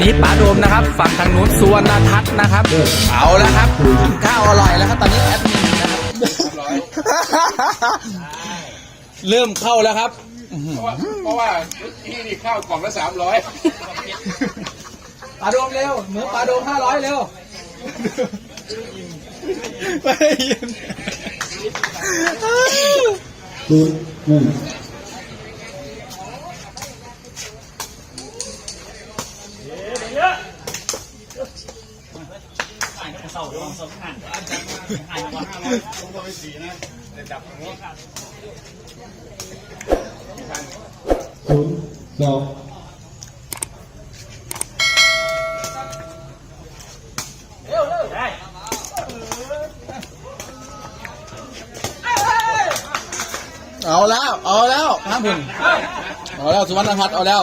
นี้ป๋าโดมนะครับ ฝั่งทางนู้นสุวรรณทัศน์นะครับ เอาแล้วครับกินข้าวอร่อยแล้วครับตอนนี้แอดมินนะครับเริ่มเข้าแล้วครับ เพราะว่าเพราะว่าที่นี่ข้าวกล่องละสามร้อยป๋าโดมเร็วหมูป๋าโดมห้าร้อยเร็วไปยิน ศูนย์หนึ่งศูนย์สองเอาแล้ว เอาแล้วห้ามพุ่นเอาแล้ว สุวรรณทัศน์เอาแล้ว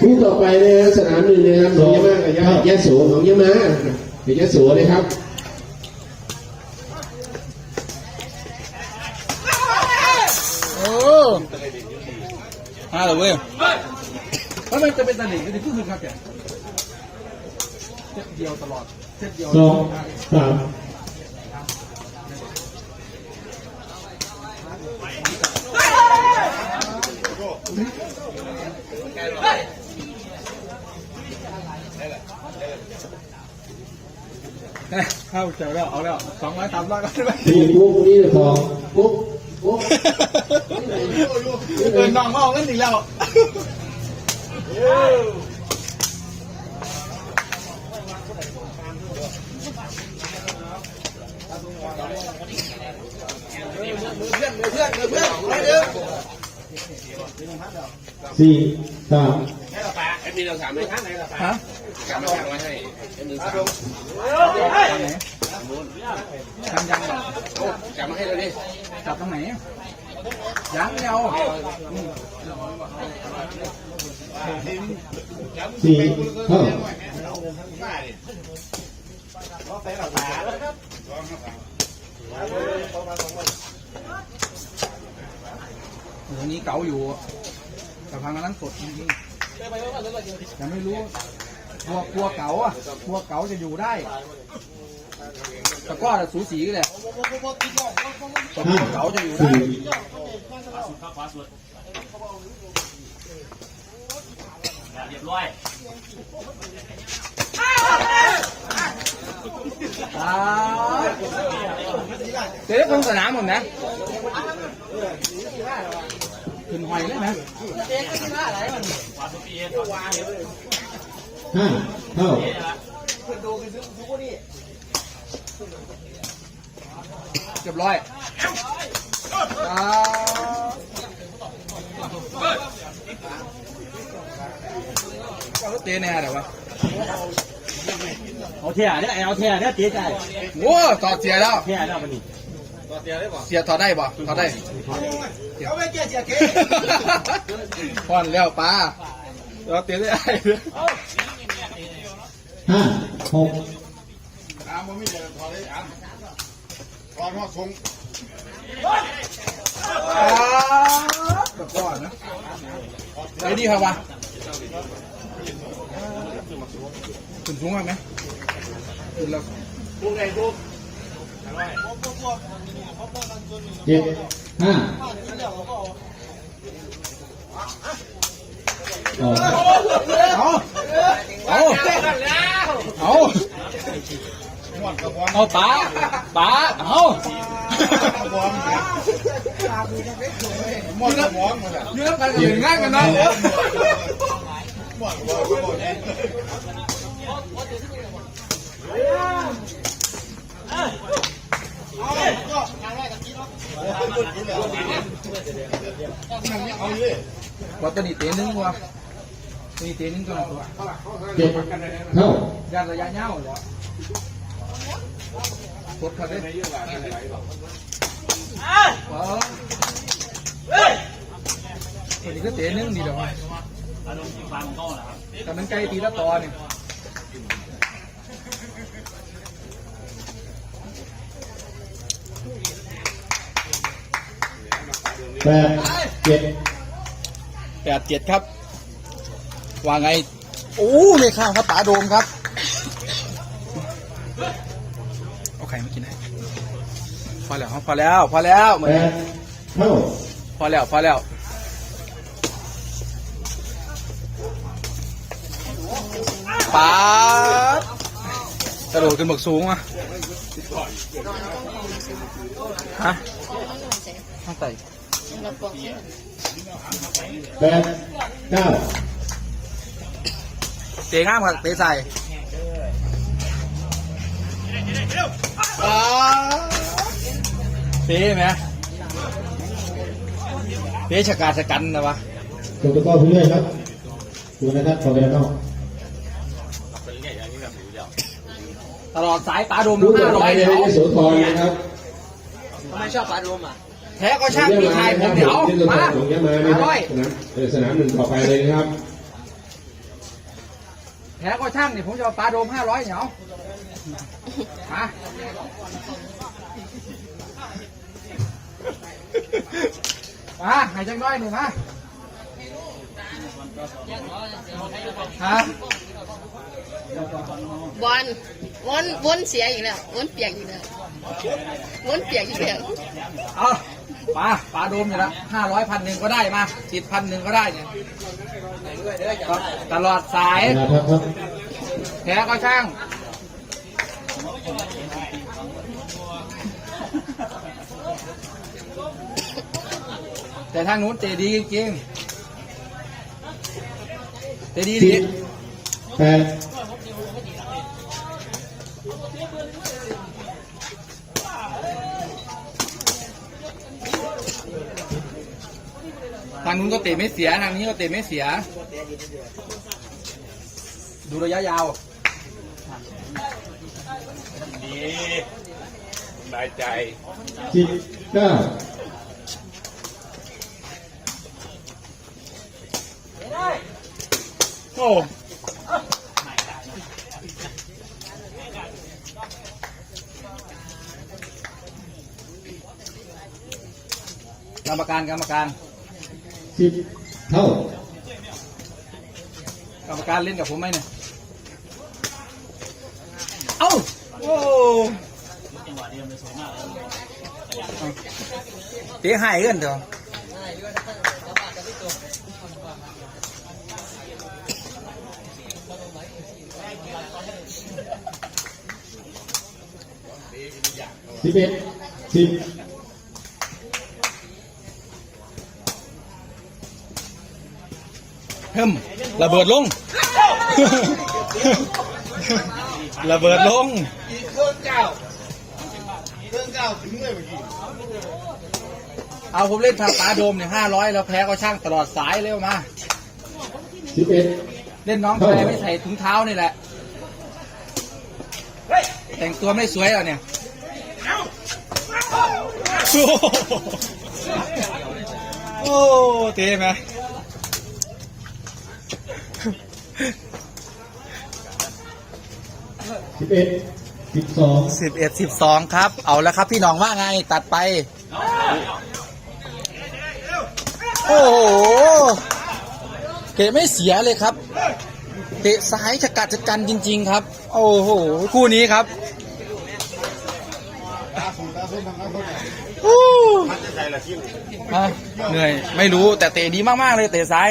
คู่ต่อไปนะครับสนามหนึ่งนะครับหนองยะมากับยะยะโสหนองยะมาเดี๋ยวยะโสเลยครับโอ้ห้าเลยเว้ยแล้วมันจะเป็นตะหลิงก็จะพูดถึงครับแกเซตเดียวตลอดเซตเดียวสองสาม เข้าเจอแล้วเอาแล้วสองร้อยสามร้อยก็ได้นี่ปุ๊บนี่เลยพอปุ๊บปุ๊บเออน้องมาเอาเงินอีกแล้วสี่สามไอ้มีเราสามเลยท่านไหนล่ะฮะ กลับมาทางไว้ให้ไอ้หนึ่งสามทำยังเหรอกลับมาให้เราดิจับตรงไหนยังไม่เอาสี่เท่าโหนี้เก๋าอยู่แต่พังกำลังสดจริงๆยังไม่รู้ กลัวกลัวเก๋าอะกลัวเก๋าจะอยู่ได้แต่ก็สูสีกันแหละแต่กลัวเก๋าจะอยู่ได้สี่เรียบร้อยอ่าเจ๊ลงสนามหมดนะขึ้นหอยเลยนะ ห้าเท่าเรียบร้อยอ่าเตะแน่เดี๋ยววะเอาเทียเนี่ยเอาเทียเนี่ยตีใจโอ้ถอดเสียแล้วเทียเนี่ยมันนี่เสียถอดได้ป่ะถอดได้เขาไม่เกียเสียเก๊พอนแล้วป้าเราเตะได้ ห้าหกอามมันไม่เจอพอเลยอามรอนว่าทงแบบก่อนนะไอ้ดีครับวะขึ้นสูงไหมขึ้นแล้วเจ็ดห้าออกเอาเอา เอาเอาป๋าป๋าเอาหมดสมองหมดอะเยอะกันอย่างกันนะหมดหมดหมดเอาเลยว่าตัวนี้เตะหนึงวะ ตัวนี้เตะหนึงตัวตัวเจ็ดเท่ายันระยะยาวเหรอกดเขาได้ว้าวตัวนี้ก็เตะหนึงดีเดี๋ยวอารมณ์ที่ฟังก็นะครับแต่มันไกลตีละตอเนี่ยแปดเจ็ดแปดเจ็ดครับ ว่าไง โอ้ไม่ข้างครับป๋าโดมครับ เอาไข่มากินให้พอแล้วครับพอแล้วพอแล้วเหมืแปอนดเท่าพอแล้วพอแล้วป๋ากระโดดขึ้นบกสูงอะฮะข้างใต้แปดเก้า เตะง่ามครับเตะใส่เตะไหมเตะชะกาดชะกันนะวะตัวตะก้อผู้เรื่อยครับคุณนะครับขอไปแล้วก็ตลอดสายป๋าดมลูกต่ห้าอร้อยเดี๋ยวโสธรนะครับทำไมชอบปลาดมอะแพ้ก็ช่างพี่ชายผมเดี๋ยวที่ตัวมาของยะมานะห้าร้อยสนามเออสนามหนึ่งต่อไปเลยนะครับ แพ้ก็ช่างเนี่ยผมจะเอาปลาโดมห้าร้อยเหนียวมามาหายใจน้อยหนึ่งมาฮะบอลวนวนเสียอีกแล้ววนเปียกอีกแล้ววนเปียกอีกแล้วเอา ปลาปลาโดมอยู่แล้วห้าร้อยพันหนึ่งก็ได้มาติดพันหนึ่งก็ได้เนี่ยตลอดสายนะครับครับแพ้ก็ช่างแต่ทางนู้นเตะดีจริงๆเตะดีสิดีบแปด ทางนู้นก็เตะไม่เสียทางนี้ก็เตะไม่เสีย ดูระยะยาวดีสบายใจสิบเก้าโอ้กรรมการกรรมการ สิบเท่ากรรมการเล่นกับผมไหมเนี่ย เอ้า โอ้เตะหายกันเถอะสิบเอ็ดสิบ เพิ่มระเบิดลง ระเบิดลงอีกเครื่องเก้าเครื่องเก้าถึงเลยเมื่อกี้เอาผมเล่นทางปลาโดมเนี่ยห้าร้อยแล้วแพ้ก็ช่างตลอดสายเร็วมาสิบเอ็ดเล่นน้องชายไม่ใส่ถุงเท้านี่แหละ แต่งตัวไม่สวยเหรอเนี่ยโอ้เท่ไหม สิบเอ็ดสิบสองสิบเอ็ดสิบสองครับ เอาแล้วครับพี่น้องว่าไงตัดไป โอ้โหเตะไม่เสียเลยครับ เตะซ้ายจะกัดจะกันจริง ๆ ครับ โอ้โห คู่นี้ครับตาสูตาส้นทางนั้นอู้มันจะใส่ละที่อะเหนื่อย ไม่รู้แต่เตะดีมาก ๆ เลยเตะซ้าย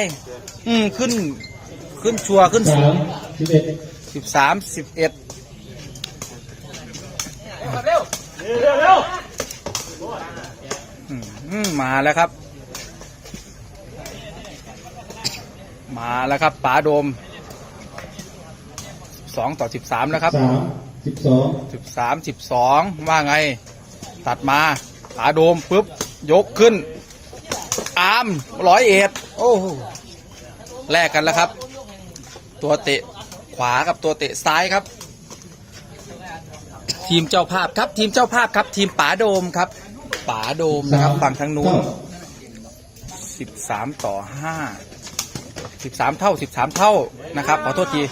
อืมขึ้น ขึ้นชัวร์ขึ้นสาสูมงสิบเอ็ดสิบสามสิบเอ็ดอืมมาแล้วครับ มาแล้วครับป๋าโดมสองต่อสิบสามแล้วครับสามสิบสองสิบสามสิบสองว่าไง ตัดมาป๋าโดมปุ๊บ ยกขึ้น อาร์มร้อยเอ็ดโอ้โหแลกกันแล้วครับ ตัวเตะขวากับตัวเตะซ้ายครับ ทีมเจ้าภาพครับ ทีมเจ้าภาพครับ ทีมป๋าโดมครับป๋าโดมนะครับฝั่งทางนู้นสิบสามต่อห้าสิบสามเท่าสิบสามเท่านะครับขอโทษที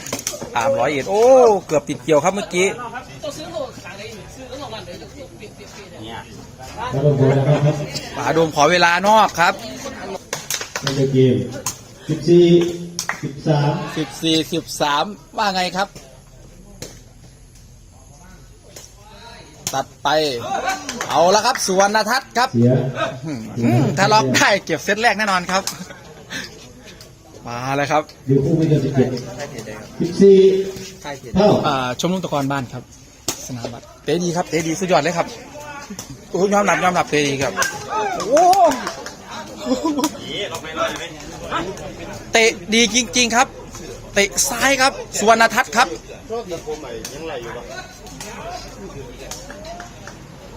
อามร้อยเอ็ดโอ้เกือบติดเกี่ยวครับเมื่อกี้ป๋าโดมขอเวลานอกครับในเกมสิบสี่ สิบสามสิบสี่สิบสามว่าไงครับ ตัดไป เอาละครับสุวรรณทัศน์ครับเสียอืมถ้าล็อกได้เก็บเซตแรกแน่นอนครับ มาแล้วครับอยู่คู่ไม่เกินสิบเจ็ดสิบสี่เท่าอ่าชมรมตะกรบ้านครับ สนามบัตรเตะดีครับเตะดีสุดยอดเลยครับโอ้ยอมรับยอมรับเตะดีครับโอ้ เตะดีจริง ๆครับ เตะซ้ายครับสุวรรณทัศน์ครับ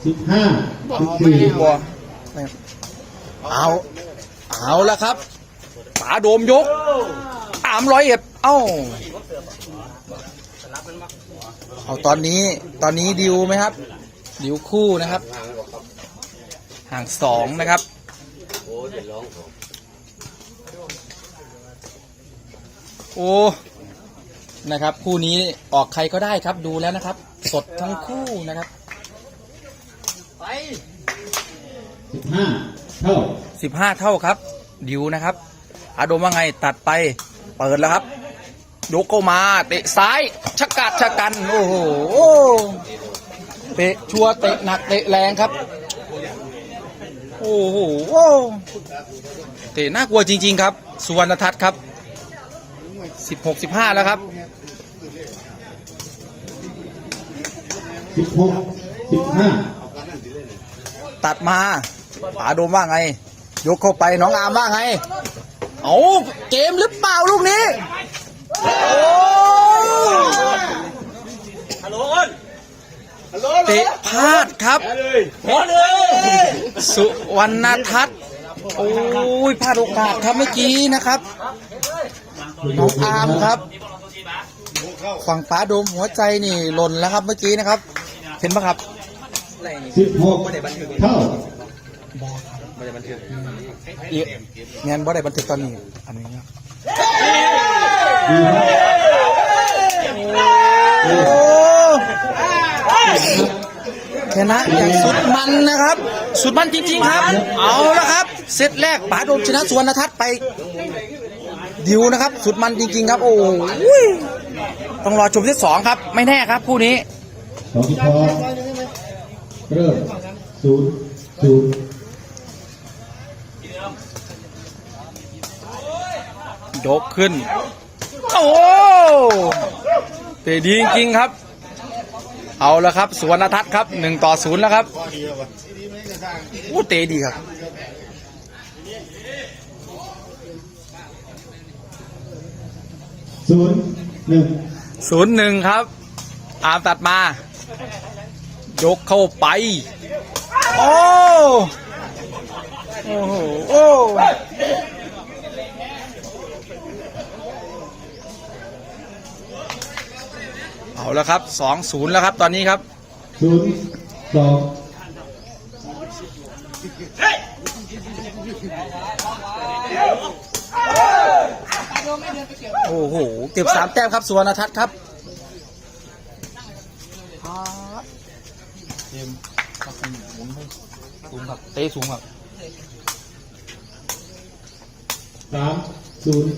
สิบห้าสิบสี่บัวเอา เอาแล้วครับป๋าโดมยกสามร้อยเอ็ดเอ้าเอาตอนนี้ตอนนี้ดิวไหมครับ ดิวคู่นะครับ ห่างสองนะครับ โอ้นะครับ คู่นี้ออกใครก็ได้ครับดูแล้วนะครับ สดทั้งคู่นะครับสิบห้าเท่าสิบห้าเท่าครับ ดิวนะครับ อาดมว่าไงตัดไป เปิดแล้วครับยกเข้ามาเตะซ้ายชะกัดชะกัน โอ้โหเตะชัวร์เตะหนักเตะแรงครับ โอ้โหเตะน่ากลัวจริง ๆ ครับ สุวรรณทัศน์ครับ สิบหกสิบห้าแล้วครับสิบหกสิบห้าตัดมาป๋าโดมว่าไง ยกเข้าไปน้องอามว่าไง เอาเกมหรือเปล่าลูกนี้ โอ้เตะพลาดครับสุวรรณทัศน์โอ้ยพลาดโอกาสครับเมื่อกี้นะครับ น้องอาร์มครับฝั่งป๋าโดมหัวใจนี่หล่นแล้วครับเมื่อกี้นะครับ เห็นปะครับสิบหกเท่าเอี๊ยงานบ่ได้บันทึกตอนนี้อันนี้ครับดีครับโอ้ชนะอย่างสุดมันนะครับ สุดมันจริง ๆ ครับ เอาละครับ เซตแรกป๋าโดมชนะสวนทัศน์ไป ดิวนะครับ สุดมันจริง ๆ ครับ โอ้ยต้องรอชมเซตสองครับ ไม่แน่ครับคู่นี้สองที่พอเริ่มศูนย์ศูนย์ยกขึ้น โอ้เตะดีจริงๆครับ เอาและครับ สวนทัศน์ครับหนึ่งต่อศูนย์แล้วครับโอ้เตะดีครับ ศูนย์หนึ่งศูนย์หนึ่งครับ อามตัดมา ยกเข้าไป โอ้โอ้โหโอ้เอาแล้วครับสองศูนย์แล้วครับตอนนี้ครับศูนย์สอง โอ้โห เก็บสามแต้มครับสุวรรณทัศน์ครับเกมหมุนสูงครับเตะสูงครับสามศูนย์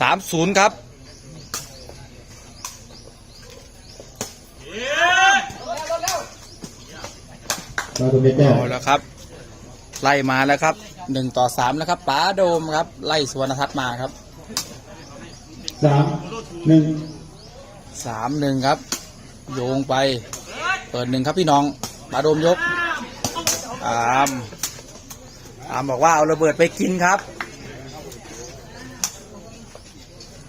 สามศูนย์ครับเราตัวเป็นแต้มเอาแล้วครับ ไล่มาแล้วครับหนึ่งต่อสามแล้วครับป๋าโดมครับ ไล่สุวรรณทัศน์มาครับ สามหนึ่งสามหนึ่งครับ โยงไป เปิดหนึ่งครับพี่น้องป๋าโดมยกอามอามบอกว่าเอาระเบิดไปกินครับ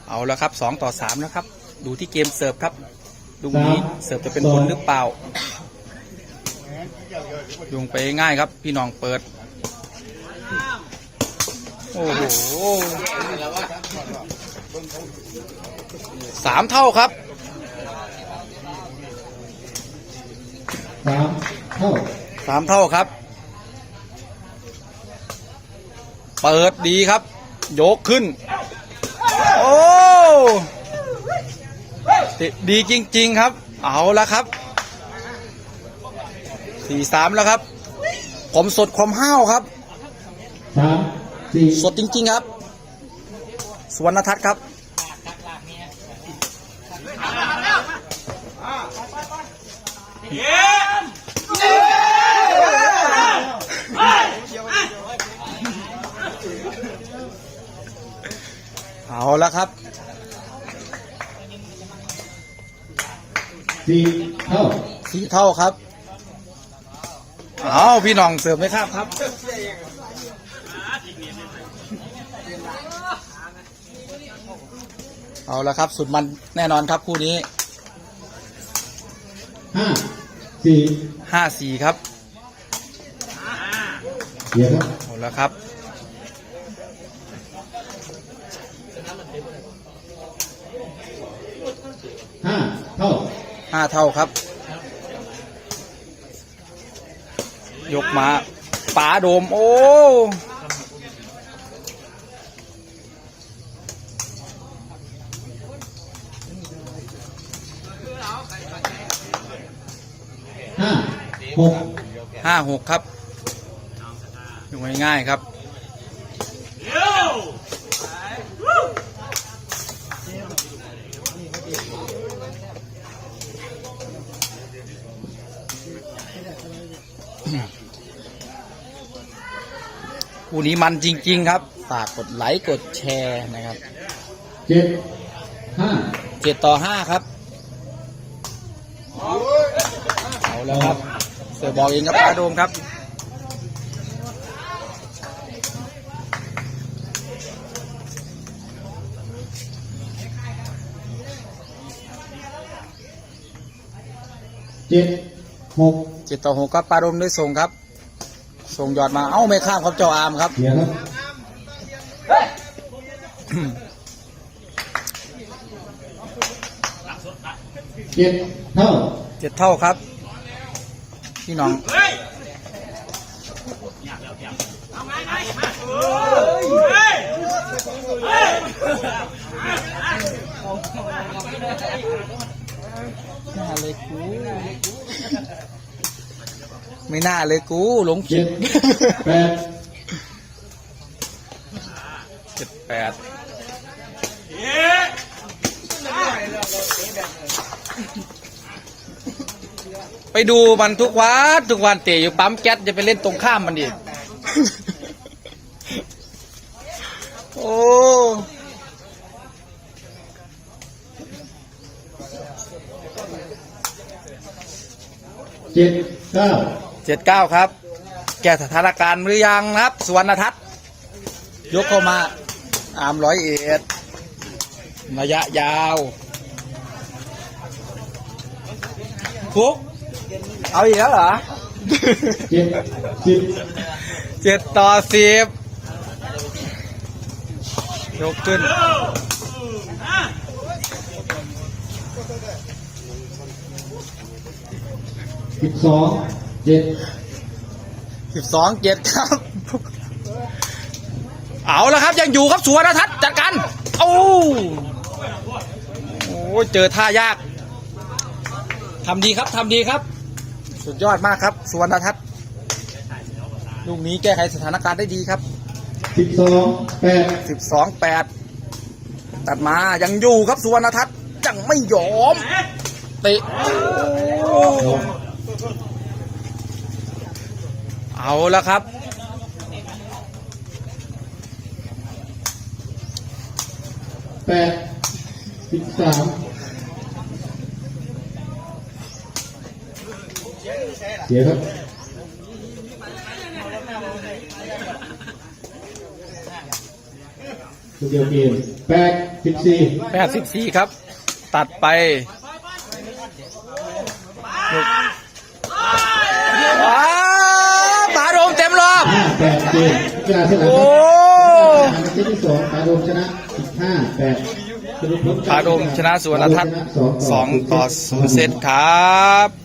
เอาแล้วครับสองต่อสามแล้วครับ ดูที่เกมเสิร์ฟครับดูนี้เสิร์ฟจะเป็นผลหรือเปล่าโยงไปง่ายครับ พี่น้องเปิด โอ้โห สามเท่าครับสามเท่าสามเท่าครับ เปิดดีครับ ยกขึ้น โอ้ติดดีจริง ๆครับ เอาแล้วครับสี่สามแล้วครับ ผมสดความห้าวครับสามสี่สดจริง ๆ ครับ สวนทัศน์ครับเอาแล้วครับสี่เท่าสีเท่าครับ เอาพี่น้องเสิร์ฟไหมครับครับ เอาละครับ สุดมันแน่นอนครับคู่นี้ห้าสี่ห้าสี่ครับเดี๋ยวครับเอาละครับ ห้าเท่าห้าเท่าครับ ยกมาป๋าโดม โอ้ หกห้าหกครับอยู่ง่ายๆครับคู่นี้มันจริง ๆ ครับ ฝากกดไลค์กดแชร์นะครับเจ็ดห้าเจ็ดต่อห้าครับ เอาแล้วครับ เสือบอกเองครับปลาโดมครับเจ็ดหกเจ็ดต่อหกครับปลาโดมได้ส่งครับ ส่งยอดมาเอ้าไม่ข้ามครับเจ้าอามครับเดี๋ยวครับเจ็ดเท่าเจ็ดเท่าครับ พี่น้องน่าเลยกู ไม่น่าเลยกูหลงผิเจ็ดดแปดเจ็ดแปด ไปดูมันทุกวันทุกวันเตะอยู่ปั๊มแก๊สจะไปเล่นตรงข้ามมันดิโอ้เจ็ดเก้าเจ็ดเก้าครับ แก้สถานการณ์หรือยังนะครับสุวรรณทัศน์ยกเข้ามา อามร้อยเอ็ดระยะยาวฟุก เอาอีกแล้วเหรอเจ็ดสิบเจ็ดต่อสิบยกขึ้นสิบสองเจ็ดสิบสองเจ็ดครับ เอาแล้วครับยังอยู่ครับสุวรรณทัศน์จัดการโอ้โอ้เจอท่ายากทำดีครับทำดีครับ สุดยอดมากครับสุวรรณทัศน์ลูกนี้แก้ไขสถานการณ์ได้ดีครับ 12 8 12 8 ตัดมายังอยู่ครับสุวรรณทัศน์ยังไม่ยอมเตะเอาละครับแปดสิบสาม เดี๋ยวครับเดียวเกมแปดสิบสี่แปดสิบสี่ครับ ตัดไปว้าปาโดมเต็มรอบแปดเกมกีฬาเท่าไหร่โอ้เซตที่สองปาโดมชนะสิบห้าแปดปาโดมชนะสวนทัศน์สองต่อศูนย์เซตครับ